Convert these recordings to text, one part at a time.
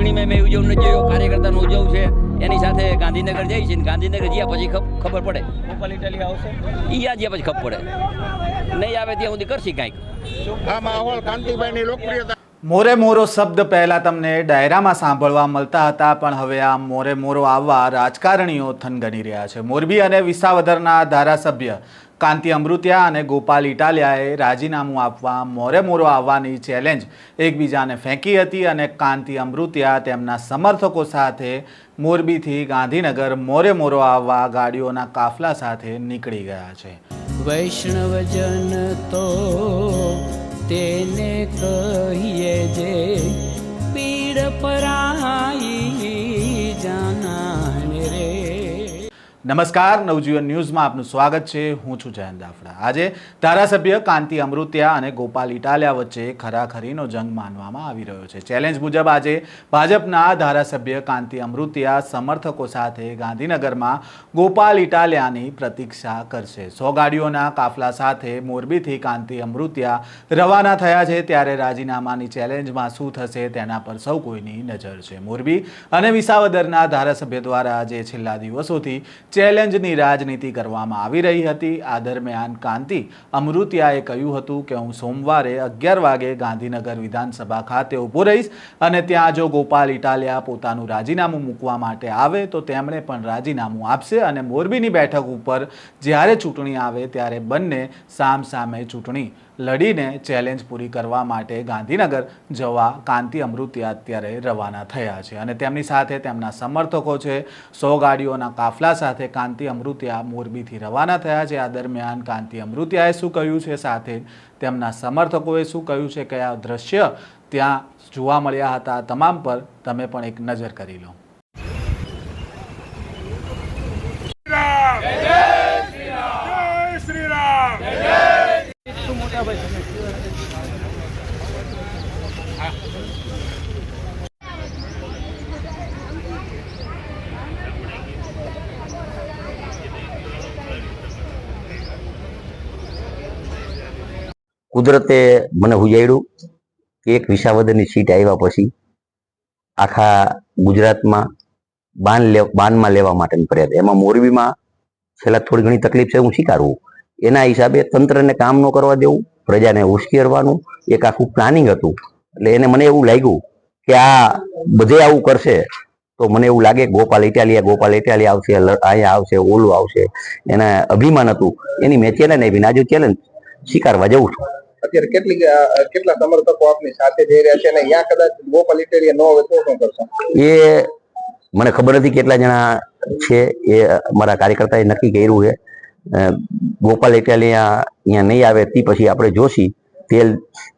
ચૂંટણીમાં મેં ઉજવવું નથી જોયો કાર્યકર્તાનું ઉજવવું છે એની સાથે ગાંધીનગર જઈ છે ગાંધીનગર જ્યાં પછી ખબર પડે. ઇટાલી આવશે? એ આ જ્યાં પછી ખબર પડે. નહીં આવે ત્યાં સુધી કરશી કાંઈક. આ માહોલ કાંતિભાઈની લોકપ્રિયતા. મોરે મોરો શબ્દ પહેલા તમને ડાયરામાં સાંભળવા મળતા હતા પણ હવે આ મોરે મોરો આવવા રાજકારણીઓ થનગની રહ્યા છે. મોરબી અને વિસાવદરના ધારાસભ્ય કાંતિ અમૃતિયા અને ગોપાલ ઇટાલિયાએ રાજીનામું આપવા મોરે મોરો આવવાની ચેલેન્જ એકબીજાને ફેંકી હતી અને કાંતિ અમૃતિયા તેમના સમર્થકો સાથે મોરબીથી ગાંધીનગર મોરે મોરો આવવા ગાડીઓના કાફલા સાથે નીકળી ગયા છે. વૈષ્ણવજન તો તેને કહીએ જે પીડ પરાઈ નમસ્કાર, નવજીવન ન્યૂઝમાં આપનું સ્વાગત છે. હું છું જયંત દાફડા. આજે ધારાસભ્ય કાંતિ અમૃત્યા અને ગોપાલ ઇટાલિયા વચ્ચે ખરાખરીનો જંગ માનવામાં આવી રહ્યો છે. ચેલેન્જ મુજબ આજે ભાજપના ધારાસભ્ય કાંતિ અમૃત્યા સમર્થકો સાથે ગાંધીનગરમાં ગોપાલ ઇટાલિયાની પ્રતીક્ષા કરશે. સો ગાડીઓના કાફલા સાથે મોરબીથી કાંતિ અમૃતિયા રવાના થયા છે. ત્યારે રાજીનામાની ચેલેન્જમાં શું થશે તેના પર સૌ કોઈની નજર છે. મોરબી અને વિસાવદરના ધારાસભ્ય દ્વારા આજે છેલ્લા દિવસોથી ચેલેન્જની રાજનીતિ કરવામાં આવી રહી હતી. આ દરમિયાન કાંતિ અમૃતિયાએ કહ્યું હતું કે, હું સોમવારે અગિયાર વાગે ગાંધીનગર વિધાનસભા ખાતે ઊભો રહીશ અને ત્યાં જો ગોપાલ ઇટાલિયા પોતાનું રાજીનામું મૂકવા માટે આવે, તો તેમણે પણ રાજીનામું આપશે અને મોરબીની બેઠક ઉપર જ્યારે ચૂંટણી આવે, ત્યારે બંને સામ સામે ચૂંટણી લડીને ચેલેન્જ પૂરી કરવા માટે ગાંધીનગર જવા કાંતિ અમૃતિયા અત્યારે રવાના થયા છે. અને તેમની સાથે તેમના સમર્થકો છે. સો ગાડીઓના કાફલા સાથે કાંતિ અમૃતિયા મોરબીથી રવાના થયા છે. આ દરમિયાન કાંતિ અમૃતિયાએ શું કહ્યું છે? સાથે તેમના સમર્થકોએ શું કહ્યું છે? કયા દ્રશ્ય ત્યાં જોવા મળ્યા હતા? તમામ પર તમે પણ એક નજર કરી લો જય શ્રી રામ શું મોટા ભાઈ તમે કુદરતે મને હુજાડ્યું કે એક વિસાવદરની સીટ આવ્યા પછી આખા ગુજરાતમાં બાન લે, બાનમાં લેવા માટેની ફરિયાદ એમાં મોરબીમાં છેલ્લા થોડી ઘણી તકલીફ છે, હું સ્વીકારવું એના હિસાબે તંત્રને કામ ન કરવા દેવું, પ્રજાને ઉશ્કેરવાનું એક આખું પ્લાનિંગ હતું. એટલે એને મને એવું લાગ્યું કે આ બધે આવું કરશે તો મને એવું લાગે ગોપાલ ઇટાલિયા ગોપાલ ઇટાલિયા આવશે અહીંયા આવશે ઓલું આવશે. એને અભિમાન હતું. એની મેં ચેલેન્જ આપી આજુ ચેલેન્જ સ્વીકારવા જવું છું. અત્યારે કેટલી કેટલા સમર્થકો આપની સાથે જઈ રહ્યા છે અને અહીંયા કદાચ ગોપાલ ઇટાલિયા ન હોય તો શું કરશો? એ મને ખબર નથી કેટલા જણા છે એ મારા કાર્યકર્તાએ નક્કી કર્યું છે. ગોપાલ ઇટાલિયા અહીંયા નહીં આવે તે પછી આપણે જોશી. તેલ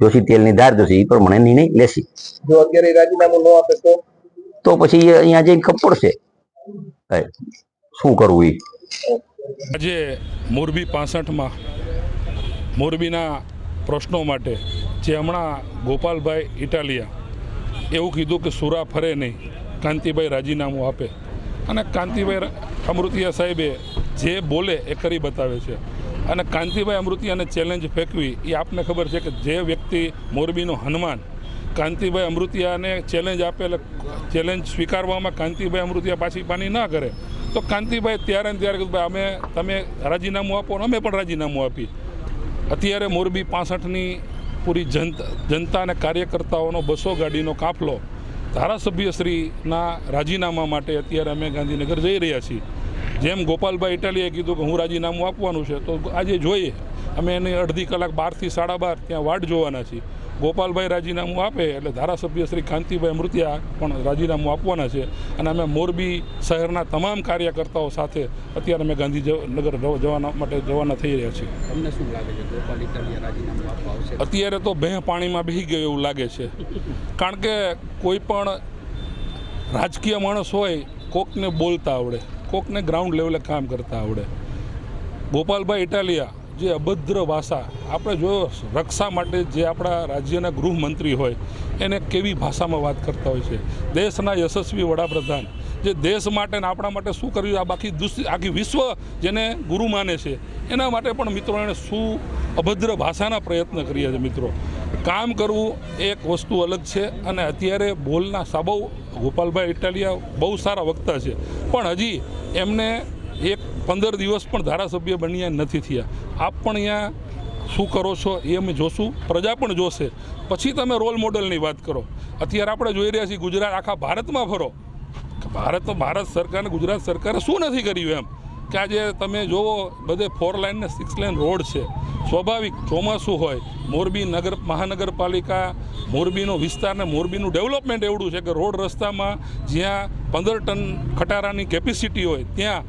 જોશી તેલની ધાર જોશી એ પ્રમાણે નિર્ણય લેશી. જો અત્યારે રાજીનામું ન આપે તો? તો પછી એ અહીંયા જઈને ખબર છે શું કરવું એ આજે મોરબી પાસઠમાં મોરબીના પ્રશ્નો માટે જે હમણાં ગોપાલભાઈ ઇટાલિયા એવું કીધું કે સુરા ફરે નહીં કાંતિભાઈ રાજીનામું આપે. અને કાંતિભાઈ અમૃતિયા સાહેબે જે બોલે એ કરી બતાવે છે. અને કાંતિભાઈ અને ચેલેન્જ ફેંકવી, એ આપને ખબર છે કે જે વ્યક્તિ મોરબીનો હનુમાન, કાંતિભાઈ અમૃતિયાને ચેલેન્જ આપે એટલે ચેલેન્જ સ્વીકારવામાં કાંતિભાઈ અમૃતિયા પાછી પાની ના કરે, તો કાંતિભાઈ ત્યારે ને ત્યારે ભાઈ, અમે, તમે રાજીનામું આપો ને અમે પણ રાજીનામું આપી અત્યારે મોરબી પાસઠની પૂરી જનતા જનતા અને કાર્યકર્તાઓનો બસો ગાડીનો કાફલો ધારાસભ્યશ્રીના રાજીનામા માટે અત્યારે અમે ગાંધીનગર જઈ રહ્યા છીએ. જેમ ગોપાલભાઈ ઇટાલીએ કીધું કે હું રાજીનામું આપવાનું છે તો આજે જોઈએ. અમે એની અડધી કલાક બારથી સાડા બાર ત્યાં વાટ જોવાના છીએ. ગોપાલભાઈ રાજીનામું આપે એટલે ધારાસભ્ય શ્રી કાંતિભાઈ મૃત્યા પણ રાજીનામું આપવાના છે. અને અમે મોરબી શહેરના તમામ કાર્યકર્તાઓ સાથે અત્યારે અમે ગાંધીનગર જવાના માટે જવાના થઈ રહ્યા છીએ. તમને શું લાગે છે ગોપાલ ઇટાલિયા રાજીનામું આપવા આવશે? અત્યારે તો બે પાણીમાં બેસી ગયો એવું લાગે છે. કારણ કે કોઈ પણ રાજકીય માણસ હોય કોકને બોલતા આવડે. કોકને ગ્રાઉન્ડ લેવલે કામ કરતા આવડે. ગોપાલભાઈ ઇટાલિયા, જે અભદ્ર ભાષા આપણે જો રક્ષા માટે જે આપણા રાજ્યના ગૃહમંત્રી હોય, એને કેવી ભાષામાં વાત કરતા હોય છે? દેશના યશસ્વી વડાપ્રધાન, જે દેશ માટે ને આપણા માટે શું કર્યું? આ બાકી આખી વિશ્વ જેને ગુરુ માને છે, એના માટે પણ મિત્રો એણે શું અભદ્ર ભાષાના પ્રયત્ન કર્યા છે, મિત્રો? કામ કરવું એક વસ્તુ અલગ છે અને અત્યારે બોલના સાબવ ગોપાલભાઈ ઇટાલિયા બહુ સારા વક્તા છે. પણ હજી એમને એક પંદર દિવસ પણ ધારાસભ્ય બન્યા નથી થયા. આપ પણ અહીંયા શું કરો છો એ અમે જોશું. પ્રજા પણ જોશે. પછી તમે રોલ મોડલની વાત કરો. અત્યારે આપણે જોઈ રહ્યા છીએ ગુજરાત આખા ભારતમાં ફરો. ભારત ભારત સરકાર ગુજરાત સરકારે શું નથી કર્યું એમ? કે આજે તમે જોવો, બધે ફોર લાઇન ને સિક્સ લાઇન રોડ છે. સ્વાભાવિક ચોમાસું હોય, મોરબી નગર, મહાનગરપાલિકા, મોરબીનો વિસ્તાર ને મોરબીનું ડેવલપમેન્ટ એવડું છે કે રોડ રસ્તામાં જ્યાં પંદર ટન ખટારાની કેપેસિટી હોય, ત્યાં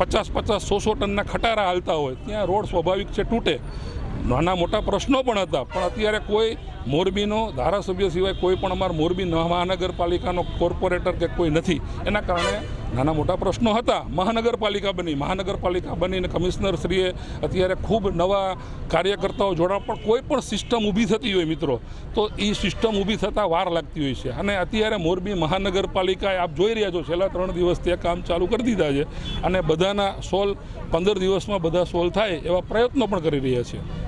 પચાસ પચાસ, સો સો ટનના ખટારા હાલતા હોય, ત્યાં રોડ સ્વાભાવિક છે, તૂટે. નાના મોટા પ્રશ્નો પણ હતા, પણ અત્યારે કોઈ મોરબીનો ધારાસભ્ય સિવાય કોઈ પણ અમારા મોરબી મહાનગરપાલિકાનો કોર્પોરેટર કે કોઈ નથી. એના કારણે નાના મોટા પ્રશ્નો હતા. મહાનગરપાલિકા બની. મહાનગરપાલિકા બનીને કમિશનરશ્રીએ અત્યારે ખૂબ નવા કાર્યકર્તાઓ જોડા પણ કોઈ પણ સિસ્ટમ ઊભી થતી હોય મિત્રો, તો એ સિસ્ટમ ઊભી થતાં વાર લાગતી હોય છે. અને અત્યારે મોરબી મહાનગરપાલિકાએ આપ જોઈ રહ્યા છો, છેલ્લા ત્રણ દિવસથી આ કામ ચાલુ કરી દીધા છે. અને બધાના સોલ્વ પંદર દિવસમાં બધા સોલ્વ થાય એવા પ્રયત્નો પણ કરી રહ્યા છે.